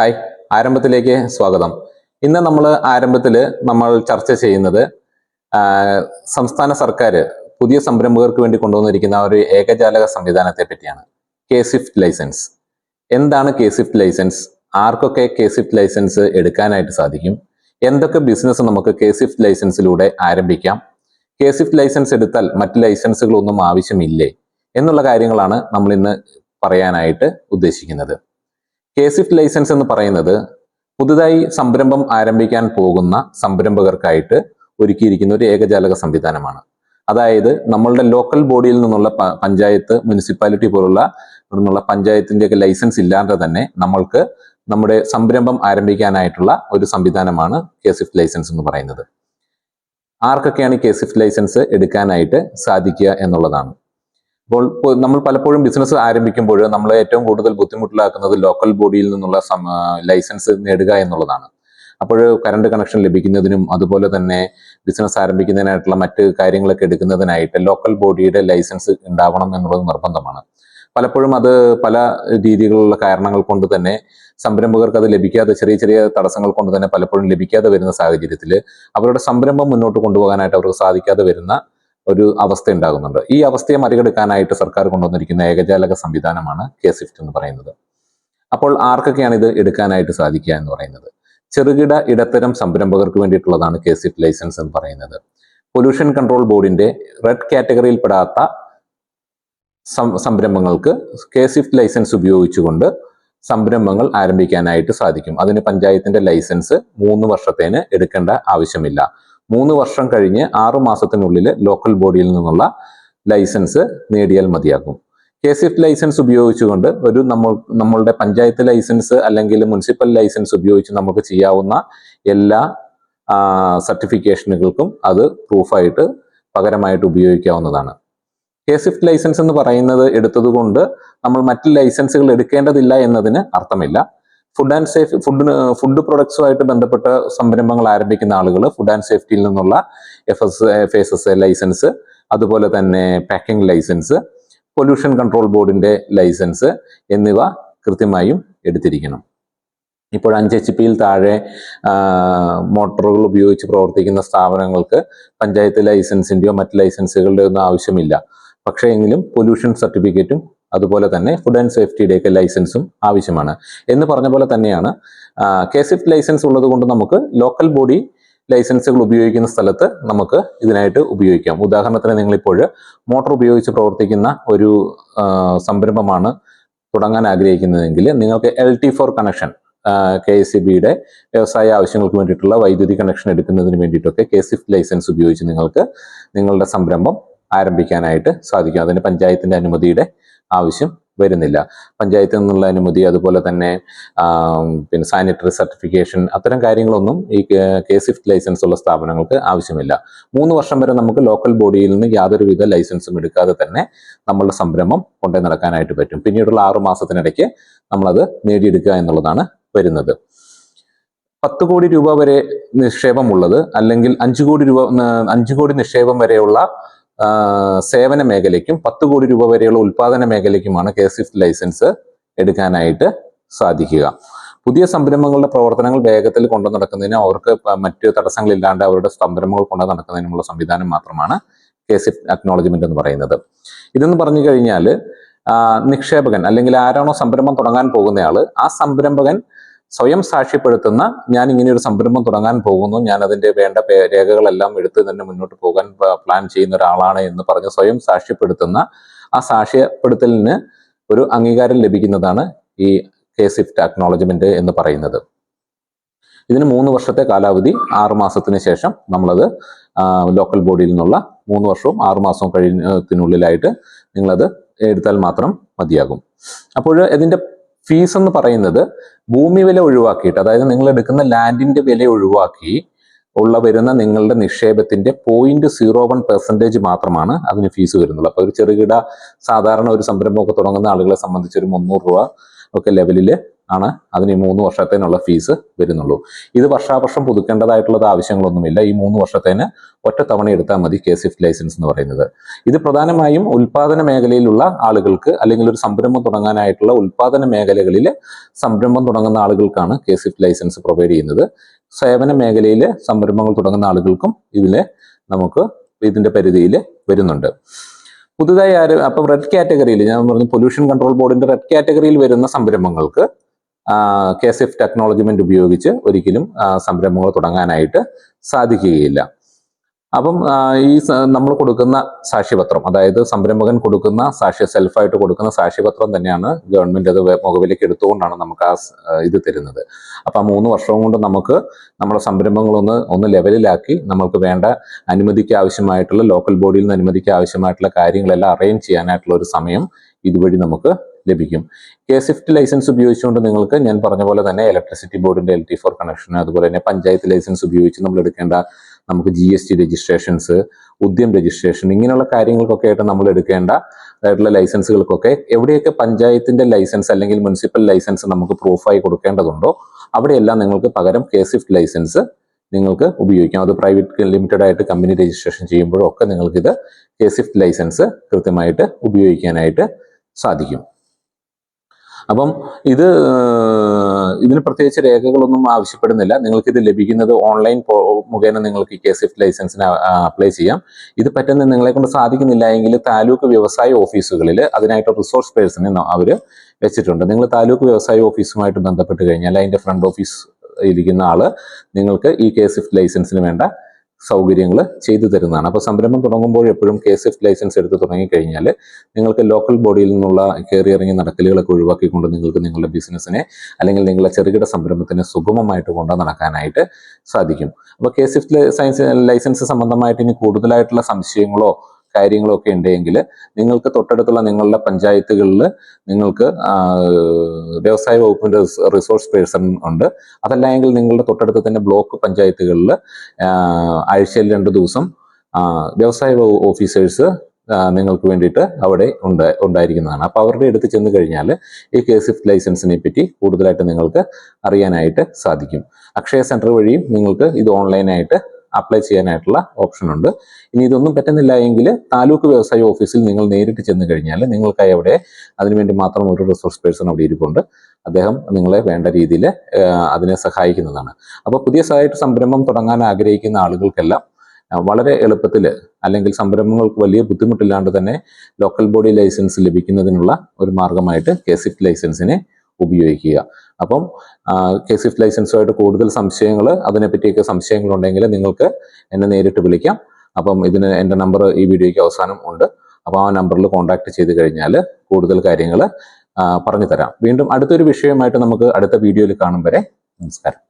Hi. ആരംഭത്തിലേക്ക് സ്വാഗതം. ഇന്ന് നമ്മൾ ആരംഭത്തിൽ നമ്മൾ ചർച്ച ചെയ്യുന്നത് സംസ്ഥാന സർക്കാർ പുതിയ സംരംഭകർക്ക് വേണ്ടി കൊണ്ടുവന്നിരിക്കുന്ന ഒരു ഏകജാലക സംവിധാനത്തെ പറ്റിയാണ്. K swift licence. എന്താണ് കെ സ്വിഫ്റ്റ് ലൈസൻസ്? ആർക്കൊക്കെ കെ സ്വിഫ്റ്റ് ലൈസൻസ് എടുക്കാനായിട്ട് സാധിക്കും? എന്തൊക്കെ ബിസിനസ് നമുക്ക് കെ സ്വിഫ്റ്റ് ലൈസൻസിലൂടെ ആരംഭിക്കാം? കെ സ്വിഫ്റ്റ് ലൈസൻസ് എടുത്താൽ മറ്റ് ലൈസൻസുകളൊന്നും ആവശ്യമില്ലേ? എന്നുള്ള കാര്യങ്ങളാണ് നമ്മൾ ഇന്ന് പറയാനായിട്ട് ഉദ്ദേശിക്കുന്നത്. കെ സ്വിഫ്റ്റ് ലൈസൻസ് എന്ന് പറയുന്നത് പുതുതായി സംരംഭം ആരംഭിക്കാൻ പോകുന്ന സംരംഭകർക്കായിട്ട് ഒരുക്കിയിരിക്കുന്ന ഒരു ഏകജാലക സംവിധാനമാണ്. അതായത് നമ്മളുടെ ലോക്കൽ ബോഡിയിൽ നിന്നുള്ള പഞ്ചായത്ത് മുനിസിപ്പാലിറ്റി പോലുള്ള നിന്നുള്ള പഞ്ചായത്തിന്റെയൊക്കെ ലൈസൻസ് ഇല്ലാതെ തന്നെ നമ്മൾക്ക് നമ്മുടെ സംരംഭം ആരംഭിക്കാനായിട്ടുള്ള ഒരു സംവിധാനമാണ് കെ സ്വിഫ്റ്റ് ലൈസൻസ് എന്ന് പറയുന്നത്. ആർക്കൊക്കെയാണ് ഈ കെ സ്വിഫ്റ്റ് ലൈസൻസ് എടുക്കാനായിട്ട് സാധിക്കുക എന്നുള്ളതാണ്. ഇപ്പോൾ നമ്മൾ പലപ്പോഴും ബിസിനസ് ആരംഭിക്കുമ്പോൾ നമ്മൾ ഏറ്റവും കൂടുതൽ ബുദ്ധിമുട്ടിലാക്കുന്നത് ലോക്കൽ ബോഡിയിൽ നിന്നുള്ള ലൈസൻസ് നേടുക എന്നുള്ളതാണ്. അപ്പോൾ കറണ്ട് കണക്ഷൻ ലഭിക്കുന്നതിനും അതുപോലെ തന്നെ ബിസിനസ് ആരംഭിക്കുന്നതിനായിട്ടുള്ള മറ്റ് കാര്യങ്ങളൊക്കെ എടുക്കുന്നതിനായിട്ട് ലോക്കൽ ബോഡിയുടെ ലൈസൻസ് ഉണ്ടാവണം എന്നുള്ളത് നിർബന്ധമാണ്. പലപ്പോഴും അത് പല രീതികളിലുള്ള കാരണങ്ങൾ കൊണ്ട് തന്നെ സംരംഭകർക്ക് അത് ലഭിക്കാതെ ചെറിയ ചെറിയ തടസ്സങ്ങൾ കൊണ്ട് തന്നെ പലപ്പോഴും ലഭിക്കാതെ വരുന്ന സാഹചര്യത്തിൽ അവരുടെ സംരംഭം മുന്നോട്ട് കൊണ്ടുപോകാനായിട്ട് അവർക്ക് സാധിക്കാതെ വരുന്ന ഒരു അവസ്ഥ ഉണ്ടാകുന്നുണ്ട്. ഈ അവസ്ഥയെ മറികടക്കാനായിട്ട് സർക്കാർ കൊണ്ടുവന്നിരിക്കുന്ന ഏകജാലക സംവിധാനമാണ് കെ സിഫ്റ്റ് എന്ന് പറയുന്നത്. അപ്പോൾ ആർക്കൊക്കെയാണ് ഇത് എടുക്കാനായിട്ട് സാധിക്കുക എന്ന് പറയുന്നത്? ചെറുകിട ഇടത്തരം സംരംഭകർക്ക് വേണ്ടിയിട്ടുള്ളതാണ് കെ സിഫ്റ്റ് ലൈസൻസ് എന്ന് പറയുന്നത്. പൊല്യൂഷൻ കൺട്രോൾ ബോർഡിന്റെ റെഡ് കാറ്റഗറിയിൽപ്പെടാത്ത സംരംഭങ്ങൾക്ക് കെ സിഫ്റ്റ് ലൈസൻസ് ഉപയോഗിച്ചുകൊണ്ട് സംരംഭങ്ങൾ ആരംഭിക്കാനായിട്ട് സാധിക്കും. അതിന് പഞ്ചായത്തിന്റെ ലൈസൻസ് മൂന്ന് വർഷത്തേന് എടുക്കേണ്ട ആവശ്യമില്ല. മൂന്ന് വർഷം കഴിഞ്ഞ് ആറു മാസത്തിനുള്ളിൽ ലോക്കൽ ബോഡിയിൽ നിന്നുള്ള ലൈസൻസ് നേടിയാൽ മതിയാകും. കെ സ്വിഫ്റ്റ് ലൈസൻസ് ഉപയോഗിച്ചുകൊണ്ട് ഒരു നമ്മൾ നമ്മളുടെ പഞ്ചായത്ത് ലൈസൻസ് അല്ലെങ്കിൽ മുനിസിപ്പൽ ലൈസൻസ് ഉപയോഗിച്ച് നമുക്ക് ചെയ്യാവുന്ന എല്ലാ സർട്ടിഫിക്കേഷനുകൾക്കും അത് പ്രൂഫായിട്ട് പകരമായിട്ട് ഉപയോഗിക്കാവുന്നതാണ്. കെ സ്വിഫ്റ്റ് ലൈസൻസ് എന്ന് പറയുന്നത് എടുത്തതുകൊണ്ട് നമ്മൾ മറ്റ് ലൈസൻസുകൾ എടുക്കേണ്ടതില്ല എന്നതിന് അർത്ഥമില്ല. Food and safe food food പ്രൊഡക്ട്സുമായിട്ട് ബന്ധപ്പെട്ട സംരംഭങ്ങൾ ആരംഭിക്കുന്ന ആളുകൾ ഫുഡ് ആൻഡ് സേഫ്റ്റിയിൽ നിന്നുള്ള F S F S S A licence അതുപോലെ തന്നെ പാക്കിംഗ് ലൈസൻസ് പൊല്യൂഷൻ കൺട്രോൾ ബോർഡിന്റെ ലൈസൻസ് എന്നിവ കൃത്യമായും എടുത്തിരിക്കണം. ഇപ്പോൾ അഞ്ച് എച്ച് പിയിൽ താഴെ മോട്ടോറുകൾ ഉപയോഗിച്ച് പ്രവർത്തിക്കുന്ന സ്ഥാപനങ്ങൾക്ക് പഞ്ചായത്ത് ലൈസൻസിന്റെയോ മറ്റ് ലൈസൻസുകളുടെയോ ഒന്നും ആവശ്യമില്ല. പക്ഷേ എങ്കിലും പൊല്യൂഷൻ സർട്ടിഫിക്കറ്റും അതുപോലെ തന്നെ ഫുഡ് ആൻഡ് സേഫ്റ്റിയുടെയൊക്കെ ലൈസൻസും ആവശ്യമാണ്. എന്ന് പറഞ്ഞ പോലെ തന്നെയാണ് കെ സിഫ്റ്റ് ലൈസൻസ് ഉള്ളത് കൊണ്ട് നമുക്ക് ലോക്കൽ ബോഡി ലൈസൻസുകൾ ഉപയോഗിക്കുന്ന സ്ഥലത്ത് നമുക്ക് ഇതിനായിട്ട് ഉപയോഗിക്കാം. ഉദാഹരണത്തിന് നിങ്ങളിപ്പോൾ മോട്ടോർ ഉപയോഗിച്ച് പ്രവർത്തിക്കുന്ന ഒരു സംരംഭമാണ് തുടങ്ങാൻ ആഗ്രഹിക്കുന്നതെങ്കിൽ നിങ്ങൾക്ക് L T four connection K S C ബിയുടെ വ്യവസായ ആവശ്യങ്ങൾക്ക് വേണ്ടിയിട്ടുള്ള വൈദ്യുതി കണക്ഷൻ എടുക്കുന്നതിന് വേണ്ടിയിട്ടൊക്കെ കെ സിഫ് ലൈസൻസ് ഉപയോഗിച്ച് നിങ്ങൾക്ക് നിങ്ങളുടെ സംരംഭം ആരംഭിക്കാനായിട്ട് സാധിക്കും. അതിന് പഞ്ചായത്തിന്റെ അനുമതിയുടെ ആവശ്യം വരുന്നില്ല. പഞ്ചായത്തിൽ നിന്നുള്ള അനുമതി അതുപോലെ തന്നെ പിന്നെ സാനിറ്ററി സർട്ടിഫിക്കേഷൻ അത്തരം കാര്യങ്ങളൊന്നും ഈ കെ സിഫ്റ്റ് ലൈസൻസ് ഉള്ള സ്ഥാപനങ്ങൾക്ക് ആവശ്യമില്ല. മൂന്ന് വർഷം വരെ നമുക്ക് ലോക്കൽ ബോഡിയിൽ നിന്ന് യാതൊരുവിധ ലൈസൻസും എടുക്കാതെ തന്നെ നമ്മളുടെ സംരംഭം കൊണ്ടു നടക്കാനായിട്ട് പറ്റും. പിന്നീടുള്ള ആറു മാസത്തിനിടയ്ക്ക് നമ്മളത് നേടിയെടുക്കുക എന്നുള്ളതാണ് വരുന്നത്. പത്ത് കോടി രൂപ വരെ നിക്ഷേപമുള്ളത് അല്ലെങ്കിൽ അഞ്ചു കോടി രൂപ അഞ്ച് കോടി നിക്ഷേപം വരെയുള്ള സേവന മേഖലയ്ക്കും പത്ത് കോടി രൂപ വരെയുള്ള ഉൽപാദന മേഖലയ്ക്കുമാണ് കെ സ്വിഫ്റ്റ് ലൈസൻസ് എടുക്കാനായിട്ട് സാധിക്കുക. പുതിയ സംരംഭങ്ങളുടെ പ്രവർത്തനങ്ങൾ വേഗത്തിൽ കൊണ്ടു നടക്കുന്നതിന് അവർക്ക് മറ്റു തടസ്സങ്ങളില്ലാണ്ട് അവരുടെ സംരംഭങ്ങൾ കൊണ്ടു നടക്കുന്നതിനുമുള്ള സംവിധാനം മാത്രമാണ് കെ സ്വിഫ്റ്റ് അക്നോളജ്മെന്റ് എന്ന് പറയുന്നത്. ഇതെന്ന് പറഞ്ഞു കഴിഞ്ഞാൽ നിക്ഷേപകൻ അല്ലെങ്കിൽ ആരാണോ സംരംഭം തുടങ്ങാൻ പോകുന്നയാൾ ആ സംരംഭകൻ സ്വയം സാക്ഷ്യപ്പെടുത്തുന്ന ഞാൻ ഇങ്ങനെ ഒരു സംരംഭം തുടങ്ങാൻ പോകുന്നു. ഞാൻ അതിന്റെ വേണ്ട രേഖകളെല്ലാം എടുത്ത് തന്നെ മുന്നോട്ട് പോകാൻ പ്ലാൻ ചെയ്യുന്ന ഒരാളാണ് എന്ന് പറഞ്ഞ് സ്വയം സാക്ഷ്യപ്പെടുത്തുന്ന ആ സാക്ഷ്യപ്പെടുത്തലിന് ഒരു അംഗീകാരം ലഭിക്കുന്നതാണ് ഈ കെ സിഫ്റ്റ് അക്നോളജ്മെന്റ് എന്ന് പറയുന്നത്. ഇതിന് മൂന്ന് വർഷത്തെ കാലാവധി ആറ് മാസത്തിന് ശേഷം നമ്മളത് ലോക്കൽ ബോഡിയിൽ നിന്നുള്ള മൂന്ന് വർഷവും ആറ് മാസവും കഴിയുന്നതിനുള്ളിലായിട്ട് നിങ്ങളത് എടുത്താൽ മാത്രം മതിയാകും. അപ്പോൾ ഇതിന്റെ ഫീസ് എന്ന് പറയുന്നത് ഭൂമി വില ഒഴിവാക്കിയിട്ട് അതായത് നിങ്ങൾ എടുക്കുന്ന ലാൻഡിന്റെ വില ഒഴിവാക്കി ഉള്ള വരുന്ന നിങ്ങളുടെ നിക്ഷേപത്തിന്റെ പോയിന്റ് സീറോ വൺ പെർസെന്റേജ് മാത്രമാണ് അതിന് ഫീസ് വരുന്നുള്ളൂ അപ്പോൾ ഒരു ചെറുകിട സാധാരണ ഒരു സംരംഭമൊക്കെ തുടങ്ങുന്ന ആളുകളെ സംബന്ധിച്ച് ഒരു മുന്നൂറ് രൂപ ഒക്കെ ലെവലിൽ ആണ് അതിന് ഈ മൂന്ന് വർഷത്തേനുള്ള ഫീസ് വരുന്നുള്ളൂ. ഇത് വർഷാവർഷം പുതുക്കേണ്ടതായിട്ടുള്ളത് ആവശ്യങ്ങളൊന്നുമില്ല. ഈ മൂന്ന് വർഷത്തേന് ഒറ്റ തവണ എടുത്താൽ മതി കെ സിഫ്റ്റ് ലൈസൻസ് എന്ന് പറയുന്നത്. ഇത് പ്രധാനമായും ഉൽപാദന മേഖലയിലുള്ള ആളുകൾക്ക് അല്ലെങ്കിൽ ഒരു സംരംഭം തുടങ്ങാനായിട്ടുള്ള ഉൽപാദന മേഖലകളിൽ സംരംഭം തുടങ്ങുന്ന ആളുകൾക്കാണ് കെ സിഫ്റ്റ് ലൈസൻസ് പ്രൊവൈഡ് ചെയ്യുന്നത്. സേവന മേഖലയിൽ സംരംഭങ്ങൾ തുടങ്ങുന്ന ആളുകൾക്കും ഇതിൽ നമുക്ക് ഇതിന്റെ പരിധിയിൽ വരുന്നുണ്ട്. പുതുതായി ആരും അപ്പം റെഡ് കാറ്റഗറിയിൽ ഞാൻ പറഞ്ഞു പൊല്യൂഷൻ കൺട്രോൾ ബോർഡിന്റെ റെഡ് കാറ്റഗറിയിൽ വരുന്ന സംരംഭങ്ങൾക്ക് കെ എസ് എഫ് ടെക്നോളജിമെന്റ് ഉപയോഗിച്ച് ഒരിക്കലും സംരംഭങ്ങൾ തുടങ്ങാനായിട്ട് സാധിക്കുകയില്ല. അപ്പം ഈ നമ്മൾ കൊടുക്കുന്ന സാക്ഷ്യപത്രം അതായത് സംരംഭകൻ കൊടുക്കുന്ന സാക്ഷ്യ സെൽഫായിട്ട് കൊടുക്കുന്ന സാക്ഷ്യപത്രം തന്നെയാണ് ഗവൺമെന്റ് അത് മുഖവിലേക്ക് എടുത്തുകൊണ്ടാണ് നമുക്ക് ആ ഇത് തരുന്നത്. അപ്പം ആ മൂന്ന് വർഷവും കൊണ്ട് നമുക്ക് നമ്മുടെ സംരംഭങ്ങളൊന്ന് ഒന്ന് ലെവലിലാക്കി നമുക്ക് വേണ്ട അനുമതിക്ക് ആവശ്യമായിട്ടുള്ള ലോക്കൽ ബോഡിയിൽ നിന്ന് അനുമതിക്ക് ആവശ്യമായിട്ടുള്ള കാര്യങ്ങളെല്ലാം അറേഞ്ച് ചെയ്യാനായിട്ടുള്ള ഒരു സമയം ഇതുവഴി നമുക്ക് ലഭിക്കും. കെ സിഫ്റ്റ് ലൈസൻസ് ഉപയോഗിച്ചുകൊണ്ട് നിങ്ങൾക്ക് ഞാൻ പറഞ്ഞ പോലെ തന്നെ ഇലക്ട്രിസിറ്റി ബോർഡിന്റെ എൽ ടി ഫോർ കണക്ഷൻ അതുപോലെ തന്നെ പഞ്ചായത്ത് ലൈസൻസ് ഉപയോഗിച്ച് നമ്മൾ എടുക്കേണ്ട നമുക്ക് G S T registrations Udyam registration ഇങ്ങനെയുള്ള കാര്യങ്ങൾക്കൊക്കെ ആയിട്ട് നമ്മൾ എടുക്കേണ്ട ആയിട്ടുള്ള ലൈസൻസുകൾക്കൊക്കെ എവിടെയൊക്കെ പഞ്ചായത്തിന്റെ ലൈസൻസ് അല്ലെങ്കിൽ മുനിസിപ്പൽ ലൈസൻസ് നമുക്ക് പ്രൂഫായി കൊടുക്കേണ്ടതുണ്ടോ അവിടെയെല്ലാം നിങ്ങൾക്ക് പകരം കെ സിഫ്റ്റ് ലൈസൻസ് നിങ്ങൾക്ക് ഉപയോഗിക്കാം. അത് പ്രൈവറ്റ് ലിമിറ്റഡ് ആയിട്ട് കമ്പനി രജിസ്ട്രേഷൻ ചെയ്യുമ്പോഴും ഒക്കെ നിങ്ങൾക്കിത് കെ സിഫ്റ്റ് ലൈസൻസ് കൃത്യമായിട്ട് ഉപയോഗിക്കാനായിട്ട് സാധിക്കും. അപ്പം ഇത് ഇതിന് പ്രത്യേകിച്ച് രേഖകളൊന്നും ആവശ്യപ്പെടുന്നില്ല. നിങ്ങൾക്ക് ഇത് ലഭിക്കുന്നത് ഓൺലൈൻ മുഖേന നിങ്ങൾക്ക് കെ സിഫ്റ്റ് ലൈസൻസിന് അപ്ലൈ ചെയ്യാം. ഇത് പറ്റുന്ന നിങ്ങളെ കൊണ്ട് സാധിക്കുന്നില്ല എങ്കിൽ താലൂക്ക് വ്യവസായ ഓഫീസുകളിൽ അതിനായിട്ട് റിസോഴ്സ് പേഴ്സണെ അവർ വെച്ചിട്ടുണ്ട്. നിങ്ങൾ താലൂക്ക് വ്യവസായ ഓഫീസുമായിട്ട് ബന്ധപ്പെട്ട് കഴിഞ്ഞാൽ അതിന്റെ ഫ്രണ്ട് ഓഫീസ് ഇരിക്കുന്ന ആൾ നിങ്ങൾക്ക് ഈ കെ സിഫ്റ്റ് ലൈസൻസിന് വേണ്ട സൗകര്യങ്ങൾ ചെയ്തു തരുന്നതാണ്. അപ്പോൾ സംരംഭം തുടങ്ങുമ്പോൾ എപ്പോഴും കെ സിഫ് ലൈസൻസ് എടുത്ത് തുടങ്ങിക്കഴിഞ്ഞാൽ നിങ്ങൾക്ക് ലോക്കൽ ബോഡിയിൽ നിന്നുള്ള കയറി ഇറങ്ങി നടക്കലുകളൊക്കെ ഒഴിവാക്കിക്കൊണ്ട് നിങ്ങൾക്ക് നിങ്ങളുടെ ബിസിനസ്സിനെ അല്ലെങ്കിൽ നിങ്ങളുടെ ചെറുകിട സംരംഭത്തിനെ സുഗമമായിട്ട് കൊണ്ടു നടക്കാനായിട്ട് സാധിക്കും. അപ്പോൾ കെ സിഫ് ലൈസൻസ് സംബന്ധമായിട്ട് ഇനി കൂടുതലായിട്ടുള്ള സംശയങ്ങളോ കാര്യങ്ങളോ ഒക്കെ ഉണ്ടെങ്കിൽ നിങ്ങൾക്ക് തൊട്ടടുത്തുള്ള നിങ്ങളുടെ പഞ്ചായത്തുകളിൽ നിങ്ങൾക്ക് വ്യവസായ വകുപ്പിന്റെ റിസോഴ്സ് പേഴ്സൺ ഉണ്ട്. അതല്ല എങ്കിൽ നിങ്ങളുടെ തൊട്ടടുത്ത് തന്നെ ബ്ലോക്ക് പഞ്ചായത്തുകളിൽ ആഴ്ചയിൽ രണ്ട് ദിവസം വ്യവസായ ഓഫീസേഴ്സ് നിങ്ങൾക്ക് വേണ്ടിയിട്ട് അവിടെ ഉണ്ട് ഉണ്ടായിരിക്കുന്നതാണ്. അപ്പോൾ അവരുടെ അടുത്ത് ചെന്ന് കഴിഞ്ഞാൽ ഈ കെ സിഫ്റ്റ് ലൈസൻസിനെ പറ്റി കൂടുതലായിട്ട് നിങ്ങൾക്ക് അറിയാനായിട്ട് സാധിക്കും. അക്ഷയ സെന്റർ വഴിയും നിങ്ങൾക്ക് ഇത് ഓൺലൈനായിട്ട് അപ്ലൈ ചെയ്യാനായിട്ടുള്ള ഓപ്ഷൻ ഉണ്ട്. ഇനി ഇതൊന്നും പറ്റുന്നില്ല എങ്കിൽ താലൂക്ക് വ്യവസായ ഓഫീസിൽ നിങ്ങൾ നേരിട്ട് ചെന്ന് കഴിഞ്ഞാൽ നിങ്ങൾക്കായി അവിടെ അതിനുവേണ്ടി മാത്രം ഒരു റിസോഴ്സ് പേഴ്സൺ അവിടെ ഇരിപ്പുണ്ട്. അദ്ദേഹം നിങ്ങളെ വേണ്ട രീതിയിൽ അതിനെ സഹായിക്കുന്നതാണ്. അപ്പോൾ പുതിയതായിട്ട് സംരംഭം തുടങ്ങാൻ ആഗ്രഹിക്കുന്ന ആളുകൾക്കെല്ലാം വളരെ എളുപ്പത്തിൽ അല്ലെങ്കിൽ സംരംഭങ്ങൾക്ക് വലിയ ബുദ്ധിമുട്ടില്ലാണ്ട് തന്നെ ലോക്കൽ ബോഡി ലൈസൻസ് ലഭിക്കുന്നതിനുള്ള ഒരു മാർഗമായിട്ട് കെ ലൈസൻസിനെ ഉപയോഗിക്കുക. അപ്പം കെ സിഫ്റ്റ് ലൈസൻസുമായിട്ട് കൂടുതൽ സംശയങ്ങൾ അതിനെപ്പറ്റിയൊക്കെ സംശയങ്ങളുണ്ടെങ്കിൽ നിങ്ങൾക്ക് എന്നെ നേരിട്ട് വിളിക്കാം. അപ്പം ഇതിന് എന്റെ നമ്പർ ഈ വീഡിയോയ്ക്ക് അവസാനം ഉണ്ട്. അപ്പോൾ ആ നമ്പറിൽ കോൺടാക്ട് ചെയ്ത് കഴിഞ്ഞാൽ കൂടുതൽ കാര്യങ്ങൾ പറഞ്ഞു തരാം വീണ്ടും അടുത്തൊരു വിഷയമായിട്ട് നമുക്ക് അടുത്ത വീഡിയോയിൽ കാണും വരെ. നമസ്കാരം.